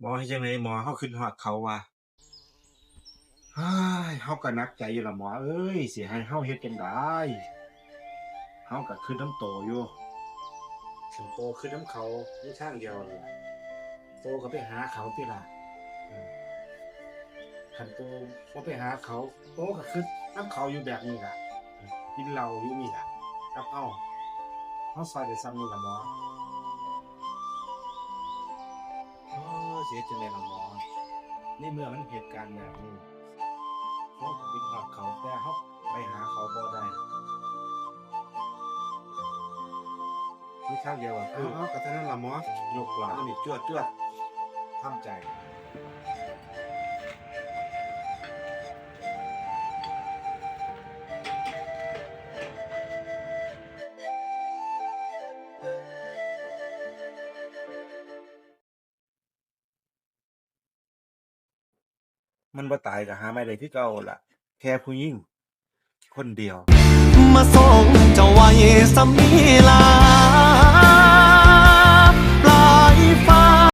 หมอเฮ็ดจังไดหมอเฮาคิดฮอดเขาว่ะเฮ้ยเฮาก็หนักใจอยู่ล่ะหมอเอ้ยสิให้เฮาเฮ็ดจังไดเฮาก็คิดนำโตอยู่ถึงโตคิดนำเขามีทางเดียวนั่นล่ะโตก็ไปหาเขาติล่ะอืมคันโตบ่ไปหาเขาโตก็คิดนำเขาอยู่แบบนี้ล่ะอืมกินเหล้าอยู่นี่ล่ะกับเฮาเฮาซอยได้ซ้ำนี่ล่ะหมอเอ เสียจังเลยละหมอในเมื่อมันเหตุการณ์แบบนี้เขาไปหอดเขาแต่เขาไปหาเขาบ่ได้มีข้าวเดียวอะคือเอาก็เท่านั้นล่ะหมอ ยกหลานนี่จวดจวดทำใจ มันบ่ตายก็หาไม่ได้คือเก่าล่ะ แค่ผู้หญิงคนเดียว มาส่งเจ้าไว้สำนีลา